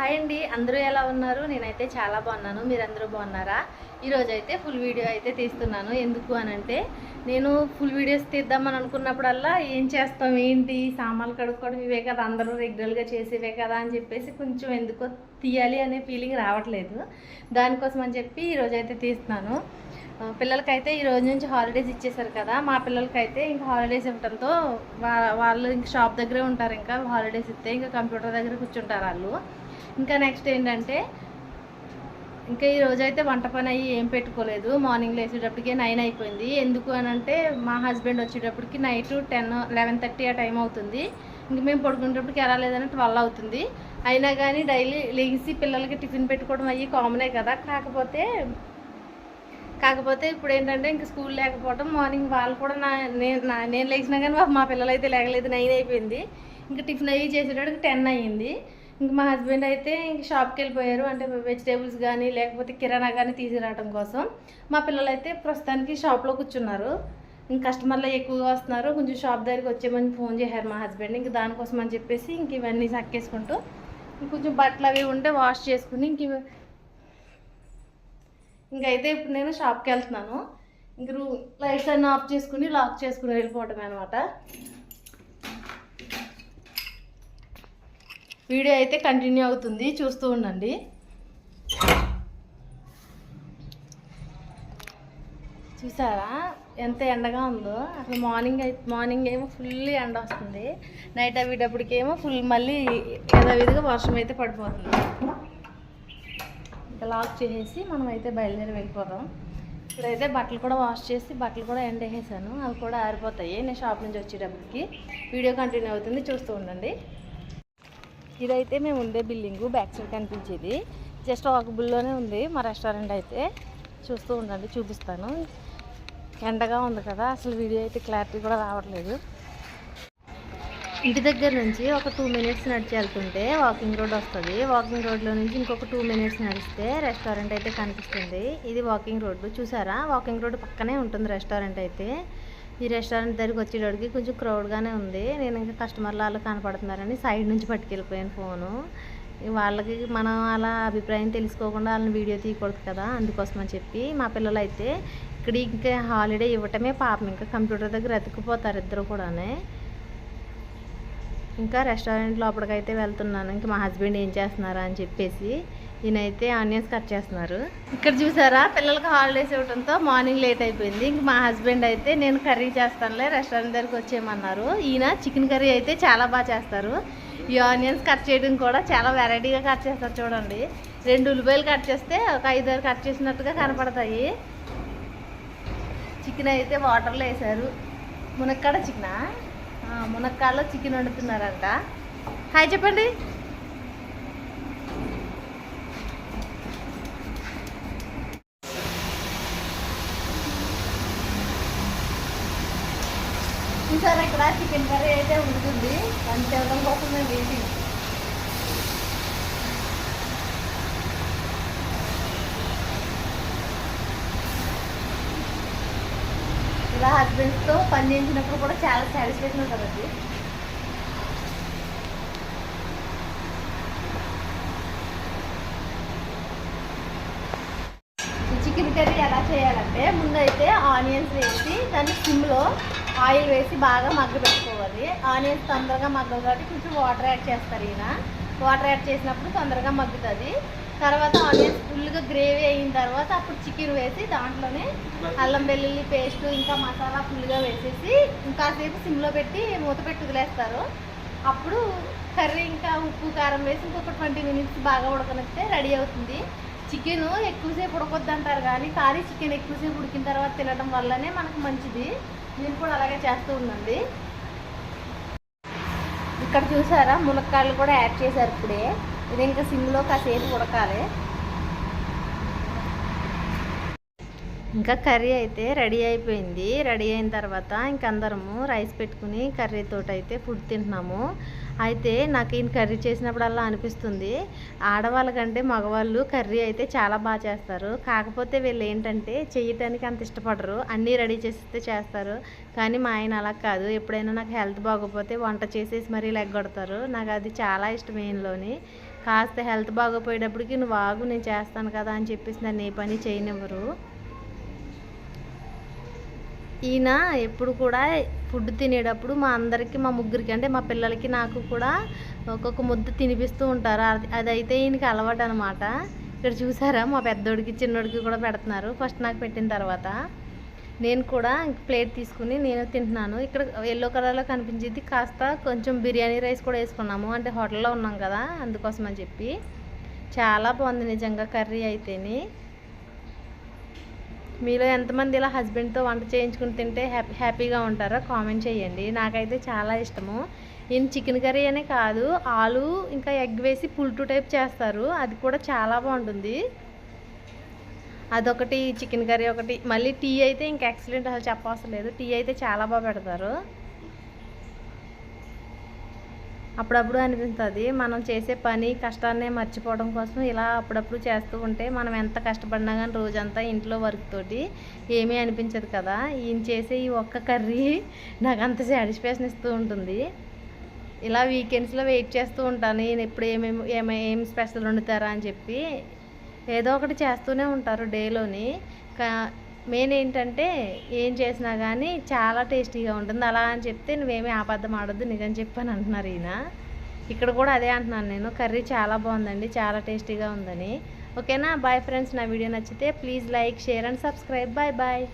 Hi అండి అందరూ ఎలా ఉన్నారు? నేనైతే చాలా బాగున్నాను. మీరందరూ బాగున్నారా? ఈరోజు అయితే ఫుల్ వీడియో అయితే తీస్తున్నాను. ఎందుకు అని అంటే నేను ఫుల్ వీడియోస్ తీద్దామని అనుకున్నప్పుడల్లా ఏం చేస్తాం ఏంటి? సామాన్లు కడుక్కోవడం ఇవే కదా అందరూ రెగ్యులర్గా చేసేవే కదా అని చెప్పేసి కొంచెం ఎందుకో తీయాలి అనే ఫీలింగ్ రావట్లేదు. దానికోసం అని చెప్పి ఈరోజు అయితే తీస్తున్నాను పిల్లలకైతే ఈ రోజు నుంచి హాలిడేస్ ఇచ్చేసారు కదా మా పిల్లలకైతే ఇంకా హాలిడేస్ ఇవ్వడంతో వా- వాళ్ళు ఇంకా షాప్ దగ్గరే ఉంటారు ఇంకా హాలిడేస్ ఇస్తే ఇంకా కంప్యూటర్ దగ్గర కూర్చుంటారు వాళ్ళు. ఇంకా నెక్స్ట్ ఏంటంటే ఇంకా ఈ రోజు అయితే వంట పని అయ్యి ఏం పెట్టుకోలేదు. మార్నింగ్ లేచేటప్పటికే నైన్ అయిపోయింది. ఎందుకు అని అంటే మా హస్బెండ్ వచ్చేటప్పటికి నైట్ టెన్ లెవెన్ థర్టీ ఆ టైం అవుతుంది. ఇంక మేము పడుకునేటప్పటికి ఎలా లేదని ట్వెల్వ్ అవుతుంది. అయినా కానీ డైలీ లేచి పిల్లలకి టిఫిన్ పెట్టుకోవడం అయ్యి కామనే కదా. కాకపోతే కాకపోతే ఇప్పుడు ఏంటంటే ఇంక స్కూల్ లేకపోవడం మార్నింగ్ వాళ్ళు కూడా నా నేను నా- నేను లేచినా కానీ మా- మా పిల్లలు అయితే లేగలేదు. నైన్ అయిపోయింది. ఇంకా టిఫిన్ అయ్యి చేసేటప్పటికి టెన్ అయ్యింది. ఇంక మా హస్బెండ్ అయితే ఇంక షాప్కి వెళ్ళిపోయారు. అంటే వెజిటేబుల్స్ కానీ లేకపోతే కిరాణా కానీ తీసుకురావడం కోసం. మా పిల్లలు అయితే ప్రస్తుతానికి షాప్లో కూర్చున్నారు. ఇంక కస్టమర్లు ఎక్కువగా వస్తున్నారు. కొంచెం షాప్ దగ్గరికి వచ్చేమని ఫోన్ చేశారు మా హస్బెండ్ ఇంక దానికోసం అని చెప్పేసి ఇంక ఇవన్నీ సక్కేసుకుంటూ ఇంకొంచెం బట్టలు అవి ఉంటే వాష్ చేసుకుని ఇంక ఇంకైతే ఇప్పుడు నేను షాప్కి వెళ్తున్నాను. ఇంక రూ లైట్స్ అన్నీ ఆఫ్ చేసుకుని లాక్ చేసుకుని వెళ్ళిపోవటమే అనమాట వీడియో అయితే కంటిన్యూ అవుతుంది. చూస్తూ ఉండండి. చూసారా? ఎంత ఎండగా ఉందో. అసలు మార్నింగ్ అయితే మార్నింగ్ ఏమో ఫుల్ ఎండ వస్తుంది. నైట్ అయ్యేటప్పటికేమో ఫుల్ మళ్ళీ యథావిధిగా వర్షం అయితే పడిపోతుంది. ఇంకా లాక్ చేసేసి మనం అయితే బయలుదేరి వెళ్ళిపోదాం. ఇప్పుడైతే బట్టలు కూడా వాష్ చేసి బట్టలు కూడా ఎండ వేసేసాను. అవి కూడా ఆరిపోతాయి. నేను షాప్ నుంచి వచ్చేటప్పటికి వీడియో కంటిన్యూ అవుతుంది. చూస్తూ ఉండండి. ఇదైతే మేము ఉండే బిల్డింగు బ్యాక్ సైడ్ కనిపించేది. జస్ట్ వాకబుల్లోనే ఉంది మా రెస్టారెంట్ అయితే. చూస్తూ ఉండండి చూపిస్తాను. ఎండగా ఉంది కదా అసలు వీడియో అయితే క్లారిటీ కూడా రావట్లేదు. ఇంటి దగ్గర నుంచి ఒక టూ మినిట్స్ నడిచి వెళ్తుంటే వాకింగ్ రోడ్ వస్తుంది. వాకింగ్ రోడ్లో నుంచి ఇంకొక టూ మినిట్స్ నడిస్తే రెస్టారెంట్ అయితే కనిపిస్తుంది. ఇది వాకింగ్ రోడ్డు. చూసారా? వాకింగ్ రోడ్డు పక్కనే ఉంటుంది రెస్టారెంట్ అయితే. ఈ రెస్టారెంట్ దగ్గరికి వచ్చేటోడికి కొంచెం క్రౌడ్గానే ఉంది. నేను ఇంకా కస్టమర్లు వాళ్ళు కనపడుతున్నారని సైడ్ నుంచి పట్టుకెళ్ళిపోయాను ఫోను వాళ్ళకి మనం అలా అభిప్రాయం తెలుసుకోకుండా వాళ్ళని వీడియో తీయకూడదు కదా అందుకోసమని చెప్పి మా పిల్లలు అయితే ఇక్కడ ఇంకా హాలిడే ఇవ్వటమే పాపం. ఇంకా కంప్యూటర్ దగ్గర అతుక్కుపోతారు ఇద్దరు కూడానే. ఇంకా రెస్టారెంట్ లోపలికైతే వెళ్తున్నాను. ఇంకా మా హస్బెండ్ ఏం చేస్తున్నారా అని చెప్పేసి ఈయనైతే ఆనియన్స్ కట్ చేస్తున్నారు. ఇక్కడ చూసారా? పిల్లలకి హాలిడేస్ ఇవ్వడంతో మార్నింగ్ లేట్ అయిపోయింది. ఇంక మా హస్బెండ్ అయితే నేను కర్రీ చేస్తానులే రెస్టారెంట్ దగ్గరికి వచ్చేయమన్నారు. ఈయన చికెన్ కర్రీ అయితే చాలా బాగా చేస్తారు. ఈ ఆనియన్స్ కట్ చేయడం కూడా చాలా వెరైటీగా కట్ చేస్తారు చూడండి. రెండు ఉల్లిపాయలు కట్ చేస్తే ఒక ఐదారు కట్ చేసినట్టుగా కనపడతాయి. చికెన్ అయితే వాటర్లో వేశారు. మునక్కడ చికెనా? మునక్కాయలో చికెన్ వండుతున్నారంట. హాయ్ చెప్పండి. చూసారా ఇక్కడ చికెన్ కర్రీ అయితే ఉంటుంది. దాన్ని తినడం కోసం మేము వెయిటింగ్ ఇలా హస్బెండ్స్తో పని చేయించినప్పుడు కూడా చాలా సాటిస్ఫాక్షన్ ఉంటుంది చికెన్ కర్రీ ఎలా చేయాలంటే ముందైతే ఆనియన్స్ వేసి దాన్ని సిమ్లో ఆయిల్ వేసి బాగా మగ్గ పెట్టుకోవాలి ఆనియన్స్ తొందరగా మగ్గదు కాబట్టి కొంచెం వాటర్ యాడ్ చేస్తారు ఈయన. వాటర్ యాడ్ చేసినప్పుడు తొందరగా మగ్గుతుంది. తర్వాత ఆనియన్స్ ఫుల్గా గ్రేవీ అయిన తర్వాత అప్పుడు చికెన్ వేసి దాంట్లోనే అల్లం వెల్లుల్లి పేస్ట్ ఇంకా మసాలా ఫుల్గా వేసేసి ఇంకాసేపు సిమ్లో పెట్టి మూత పెట్టి వదిలేస్తారు. అప్పుడు కర్రీ ఇంకా ఉప్పు కారం వేసి ఇంకొక ట్వంటీ మినిట్స్ బాగా ఉడకనిస్తే రెడీ అవుతుంది. చికెన్ ఎక్కువసేపు ఉడకొద్దు అంటారు కానీ కానీ చికెన్ ఎక్కువసేపు ఉడికిన తర్వాత తినడం వల్లనే మనకు మంచిది. నేను కూడా అలాగే చేస్తూ ఉండండి. ఇక్కడ చూసారా? మునక్కాయలు కూడా యాడ్ చేశారు ఇప్పుడే. ఇది ఇంకా సిమ్లో కాసేపు ఉడకాలి. ఇంకా కర్రీ అయితే రెడీ అయిపోయింది. రెడీ అయిన తర్వాత ఇంక అందరము రైస్ పెట్టుకుని కర్రీతోటి అయితే ఫుడ్ తింటున్నాము. అయితే నాకు ఈయన కర్రీ చేసినప్పుడల్లా అనిపిస్తుంది. ఆడవాళ్ళ కంటే మగవాళ్ళు కర్రీ అయితే చాలా బాగా చేస్తారు. కాకపోతే వీళ్ళు ఏంటంటే చేయటానికి అంత ఇష్టపడరు. అన్నీ రెడీ చేసిస్తే చేస్తారు. కానీ మా ఆయన అలా కాదు. ఎప్పుడైనా నాకు హెల్త్ బాగోకపోతే వంట చేసేసి మరీ లెగ్గొడతారు. నాకు అది చాలా ఇష్టం కాస్త హెల్త్ బాగోపోయేటప్పటికి నువ్వు ఆగు నేను చేస్తాను కదా అని చెప్పేసి నన్ను ఏ పని చేయనివ్వరు. ఈయన ఎప్పుడు కూడా ఫుడ్ తినేటప్పుడు మా అందరికీ మా ముగ్గురికి అంటే మా పిల్లలకి నాకు కూడా ఒక్కొక్క ముద్ద తినిపిస్తూ ఉంటారు. అది అదైతే ఈయనకి అలవాటు అనమాట ఇక్కడ చూసారా మా పెద్దోడికి చిన్నోడికి కూడా పెడుతున్నారు. ఫస్ట్ నాకు పెట్టిన తర్వాత. నేను కూడా ప్లేట్ తీసుకుని నేను తింటున్నాను. ఇక్కడ ఎల్లో కలర్లో కనిపించేది కాస్త కొంచెం బిర్యానీ రైస్ కూడా వేసుకున్నాము. అంటే హోటల్లో ఉన్నాం కదా అందుకోసం అని చెప్పి. చాలా బాగుంది నిజంగా కర్రీ అయితేని. మీలో ఎంతమంది ఇలా హస్బెండ్తో వంట చేయించుకుని తింటే హ్యాపీ హ్యాపీగా ఉంటారో కామెంట్ చేయండి. నాకైతే చాలా ఇష్టము. ఈయన చికెన్ కర్రీ అనే కాదు ఆలు ఇంకా ఎగ్ వేసి పుల్టు టైప్ చేస్తారు. అది కూడా చాలా బాగుంటుంది. అదొకటి చికెన్ కర్రీ ఒకటి. మళ్ళీ టీ అయితే ఇంకా ఎక్సలెంట్ అసలు చెప్పవసరం లేదు. టీ అయితే చాలా బాగా పెడతారు. అప్పుడప్పుడు అనిపిస్తుంది మనం చేసే పని కష్టాన్ని మర్చిపోవడం కోసం ఇలా అప్పుడప్పుడు చేస్తూ ఉంటే మనం ఎంత కష్టపడినా కానీ రోజంతా ఇంట్లో వర్క్ తోటి ఏమీ అనిపించదు కదా. ఈయన చేసే ఈ ఒక్క కర్రీ నాకు అంత సాటిస్ఫాక్షన్ ఇస్తూ ఉంటుంది. ఇలా వీకెండ్స్లో వెయిట్ చేస్తూ ఉంటాను. ఈయన ఎప్పుడు ఏమేమి ఏమేమి ఏం స్పెషల్ వండుతారా అని చెప్పి ఏదో ఒకటి చేస్తూనే ఉంటారు డేలోని. మెయిన్ ఏంటంటే ఏం చేసినా కానీ చాలా టేస్టీగా ఉంటుంది. అలా అని చెప్తే నువ్వేమీ ఆపద్దం ఆడొద్దు నిజం చెప్పని అంటున్నారు ఈయన. ఇక్కడ కూడా అదే అంటున్నాను నేను. కర్రీ చాలా బాగుందండి చాలా టేస్టీగా ఉందని. ఓకేనా? బాయ్ ఫ్రెండ్స్ నా వీడియో నచ్చితే please like share and subscribe. Bye bye.